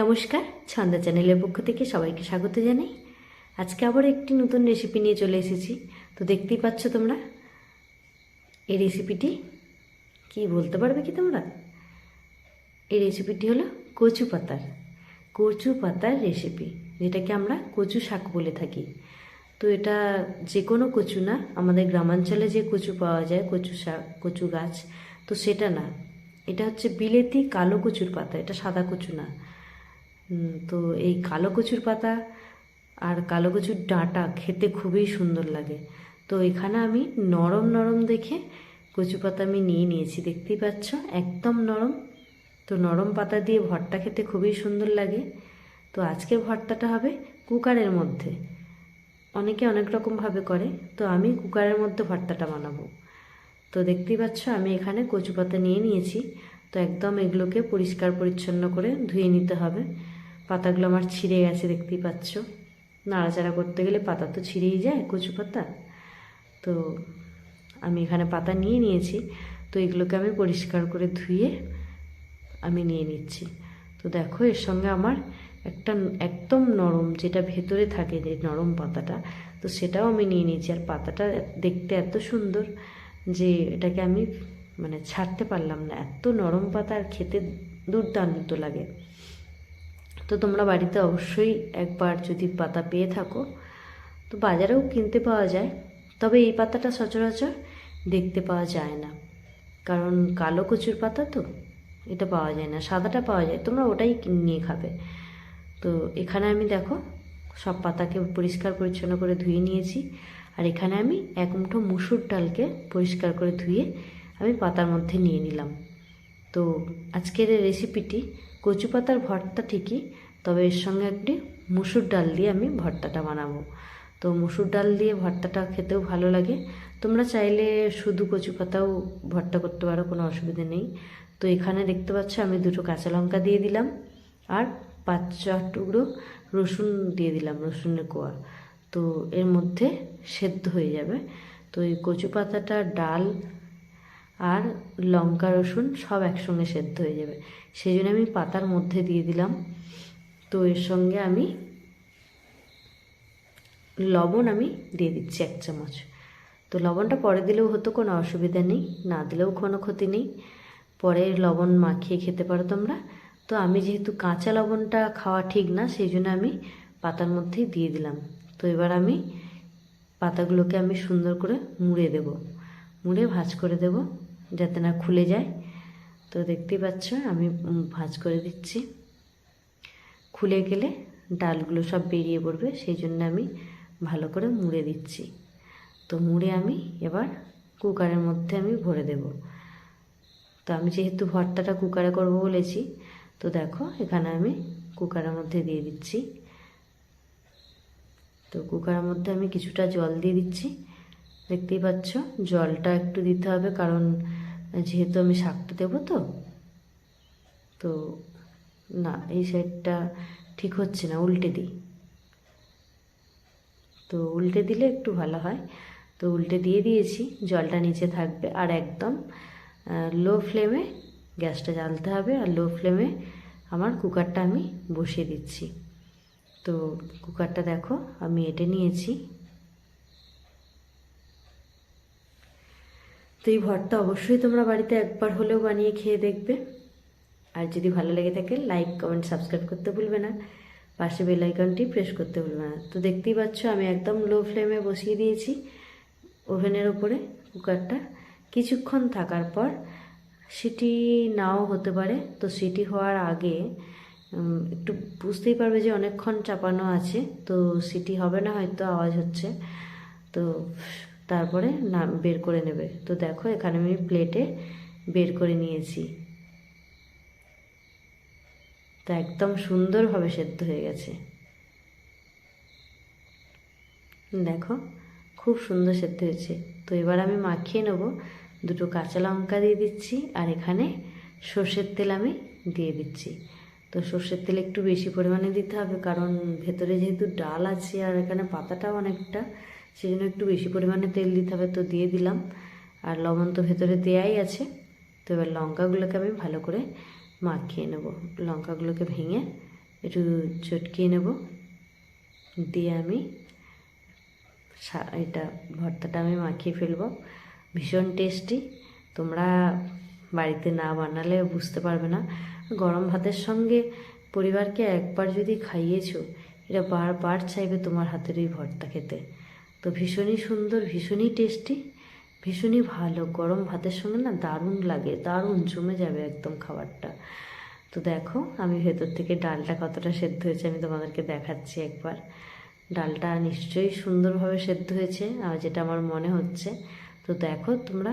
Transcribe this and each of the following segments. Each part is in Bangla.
নমস্কার, ছন্দা চ্যানেলের পক্ষ থেকে সবাইকে স্বাগত জানাই। আজকে আবার একটি নতুন রেসিপি নিয়ে চলে এসেছি। তো দেখতেই পাচ্ছ তোমরা, এই রেসিপিটি কি বলতে পারবে কি তোমরা? এই রেসিপিটি হলো কচু পাতার কচু পাতার রেসিপি যেটাকে আমরা কচু শাক বলে থাকি। তো এটা যে কোনো কচু না, আমাদের গ্রামাঞ্চলে যে কচু পাওয়া যায়, কচু শাক, কচু গাছ, তো সেটা না। এটা হচ্ছে বিলেতি কালো কচুর পাতা, এটা সাদা কচু না। তো এই কালো কচুর পাতা আর কালো কচুর ডাঁটা খেতে খুবই সুন্দর লাগে। তো এখানে আমি নরম নরম দেখে কচু পাতা আমি নিয়ে নিয়েছি, দেখতেই পাচ্ছ? একদম নরম। তো নরম পাতা দিয়ে ভর্তা খেতে খুবই সুন্দর লাগে। তো আজকের ভর্তাটা হবে কুকারের মধ্যে। অনেকে অনেক রকমভাবে করে, তো আমি কুকারের মধ্যে ভর্তাটা বানাবো। তো দেখতেই পাচ্ছ, আমি এখানে কচু পাতা নিয়ে নিয়েছি। তো একদম এগুলোকে পরিষ্কার পরিচ্ছন্ন করে ধুয়ে নিতে হবে। পাতাগুলো আমার ছিঁড়ে গেছে, দেখতেই পাচ্ছ। নাড়াচাড়া করতে গেলে পাতা তো ছিঁড়েই যায়, কচু পাতা। তো আমি এখানে পাতা নিয়ে নিয়েছি। তো এগুলোকে আমি পরিষ্কার করে ধুয়ে আমি নিয়ে নিচ্ছি। তো দেখো, এর সঙ্গে আমার একটা একদম নরম যেটা ভেতরে থাকে যে নরম পাতাটা, তো সেটাও আমি নিয়ে নিয়েছি। আর পাতাটা দেখতে এত সুন্দর যে এটাকে আমি মানে ছাড়তে পারলাম না। এত নরম পাতা আর খেতে দুর্দান্ত লাগে। তো তোমরা বাড়িতে অবশ্যই একবার যদি পাতা পেয়ে থাকো, তো বাজারেও কিনতে পাওয়া যায়। তবে এই পাতাটা সচরাচর দেখতে পাওয়া যায় না। কারণ কালো কচুর পাতা তো, এটা পাওয়া যায় না, সাদাটা পাওয়া যায়, তোমরা ওটাই নিয়ে খাবে। তো এখানে আমি দেখো, সব পাতাকে পরিষ্কার পরিচ্ছন্ন করে ধুয়ে নিয়েছি। আর এখানে আমি এক মুঠো মুসুর ডালকে পরিষ্কার করে ধুয়ে আমি পাতার মধ্যে নিয়ে নিলাম। তো আজকের রেসিপিটি কচু পাতার ভর্তা ঠিকই, তবে এর সঙ্গে একটি মুসুর ডাল দিয়ে আমি ভর্তাটা বানাবো। তো মুসুর ডাল দিয়ে ভর্তাটা খেতেও ভালো লাগে। তোমরা চাইলে শুধু কচু পাতাও ভর্তা করতে পারো, কোনো অসুবিধে নেই। তো এখানে দেখতে পাচ্ছ আমি দুটো কাঁচা লঙ্কা দিয়ে দিলাম, আর পাঁচ চার টুকরো রসুন দিয়ে দিলাম, রসুনের কোয়া। তো এর মধ্যে সেদ্ধ হয়ে যাবে। তো এই কচু পাতাটা ডাল আর লঙ্কা, রসুন সব একসঙ্গে সেদ্ধ হয়ে যাবে। সেই জন্য আমি পাতার মধ্যে দিয়ে দিলাম। তো এর সঙ্গে আমি লবণ আমি দিয়ে দিচ্ছি এক চামচ। তো লবণটা পরে দিলেও হতো, কোনো অসুবিধা নেই। না দিলেও কোনো ক্ষতি নেই। পরে লবণ মাখিয়ে খেতে পারো তোমরা। তো আমি যেহেতু কাঁচা লবণটা খাওয়া ঠিক না সেই জন্য আমি পাতার মধ্যেই দিয়ে দিলাম। তো এবার আমি পাতাগুলোকে আমি সুন্দর করে মুড়ে দেব। মুড়ে ভাজ করে দেব। যাতে না খুলে যায়। তো দেখতেই পাচ্ছ, আমি ভাজ করে দিচ্ছি। খুলে গেলে ডালগুলো সব বেরিয়ে পড়বে, সেই জন্য আমি ভালো করে মুড়ে দিচ্ছি। তো মুড়ে আমি এবার কুকারের মধ্যে আমি ভরে দেব। তো আমি যেহেতু ভর্তাটা কুকারে করব বলেছি, তো দেখো এখানে আমি কুকারের মধ্যে দিয়ে দিচ্ছি। তো কুকারের মধ্যে আমি কিছুটা জল দিয়ে দিচ্ছি। দেখতেই পাচ্ছ, জলটা একটু দিতে হবে কারণ যেহেতু আমি শাকটা দেবো তো তো না, এই সাইডটা ঠিক হচ্ছে না, উল্টে দিই। তো উল্টে দিলে একটু ভালো হয়। তো উল্টে দিয়ে দিয়েছি, জলটা নিচে থাকবে। আর একদম লো ফ্লেমে গ্যাসটা জ্বালতে হবে। আর লো ফ্লেমে আমার কুকারটা আমি বসিয়ে দিচ্ছি। তো কুকারটা দেখো, আমি এটে নিয়েছি। তো এই ভর্তা অবশ্যই তোমরা বাড়িতে একবার হলেও বানিয়ে খেয়ে দেখবে। আর যদি ভালো লেগে থাকে লাইক কমেন্ট সাবস্ক্রাইব করতে ভুলবে না। পাশে বেল আইকনটি প্রেস করতে ভুলবে না। তো দেখতেই পাচ্ছ, আমি একদম লো ফ্লেমে বসিয়ে দিয়েছি ওভেনের ওপরে কুকারটা। কিছুক্ষণ থাকার পর সিটি নাও হতে পারে। তো সিটি হওয়ার আগে একটু বুঝতেই পারবে যে অনেকক্ষণ চাপানো আছে। তো সিটি হবে না, হয়তো আওয়াজ হচ্ছে। তো তারপরে না, বের করে নেবে। তো দেখো, এখানে আমি প্লেটে বের করে নিয়েছি। তো একদম সুন্দরভাবে সেদ্ধ হয়ে গেছে। দেখো, খুব সুন্দর সেদ্ধ হয়েছে। তো এবার আমি মাখিয়ে নেব। দুটো কাঁচা লঙ্কা দিয়ে দিচ্ছি আর এখানে সর্ষের তেল আমি দিয়ে দিচ্ছি। তো সর্ষের তেল একটু বেশি পরিমাণে দিতে হবে কারণ ভেতরে যেহেতু ডাল আছে আর এখানে পাতাটাও অনেকটা সেই জন্য একটু বেশি পরিমাণে তেল দিতে হবে তো দিয়ে দিলাম। আর লবণ তো ভেতরে দেয়াই আছে। তো এবার লঙ্কাগুলোকে আমি ভালো করে মাখিয়ে নেব। লঙ্কাগুলোকে ভেঙে একটু চটকিয়ে নেব। দিয়ে আমি এটা ভর্তাটা আমি মাখিয়ে ফেলব। ভীষণ টেস্টি। তোমরা বাড়িতে না বানালে বুঝতে পারবে না। গরম ভাতের সঙ্গে পরিবারকে একবার যদি খাইয়েছো এরা বারবার চাইবে তোমার হাতের ওই ভর্তা খেতে। তো ভীষণই সুন্দর, ভীষণই টেস্টি ভীষণই ভালো। গরম ভাতের সঙ্গে না দারুণ লাগে, দারুণ জমে যাবে একদম খাবারটা। তো দেখো, আমি ভেতর থেকে ডালটা কতটা সেদ্ধ হয়েছে আমি তোমাদেরকে দেখাচ্ছি একবার। ডালটা নিশ্চয়ই সুন্দরভাবে সেদ্ধ হয়েছে, আর যেটা আমার মনে হচ্ছে। তো দেখো তোমরা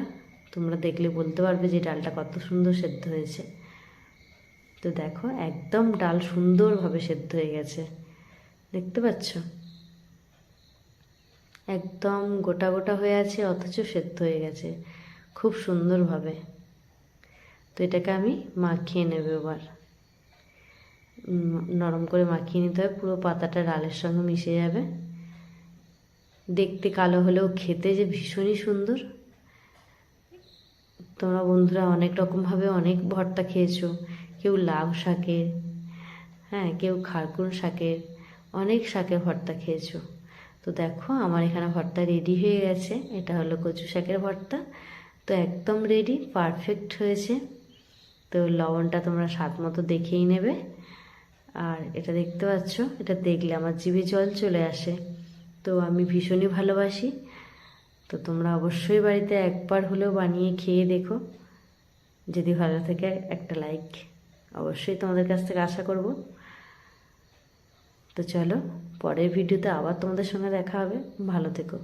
তোমরা দেখলে বলতে পারবে যে ডালটা কত সুন্দর সেদ্ধ হয়েছে। তো দেখো, একদম ডাল সুন্দরভাবে সেদ্ধ হয়ে গেছে। দেখতে পাচ্ছ? একদম গোটা গোটা হয়ে আছে, অথচ সেদ্ধ হয়ে গেছে। খুব সুন্দরভাবে। তো এটাকে আমি মাখিয়ে নেব এবার। নরম করে মাখিয়ে নিতে হবে, পুরো পাতাটা ডালের সঙ্গে মিশে যাবে। দেখতে কালো হলেও খেতে যে ভীষণই সুন্দর। তোমরা বন্ধুরা অনেক রকমভাবে অনেক ভর্তা খেয়েছো। কেউ লাউ শাকের হ্যাঁ কেউ খারকুন শাকের, অনেক শাকের ভর্তা খেয়েছো। তো দেখো, আমার এখানে ভর্তা রেডি হয়ে গেছে। এটা হলো কচু শাকের ভর্তা। তো একদম রেডি পারফেক্ট হয়েছে। তো লবণটা তোমরা স্বাদ মতো দেখেই নেবে। আর এটা দেখতে পাচ্ছ, এটা দেখলে আমার জিভে জল চলে আসে। তো আমি ভীষণই ভালোবাসি। তো তোমরা অবশ্যই বাড়িতে একবার হলেও বানিয়ে খেয়ে দেখো। যদি ভালো থাকে একটা লাইক অবশ্যই তোমাদের কাছ থেকে আশা করব। তো চলো পরের ভিডিওতে আবার তোমাদের সঙ্গে দেখা হবে। ভালো থেকো।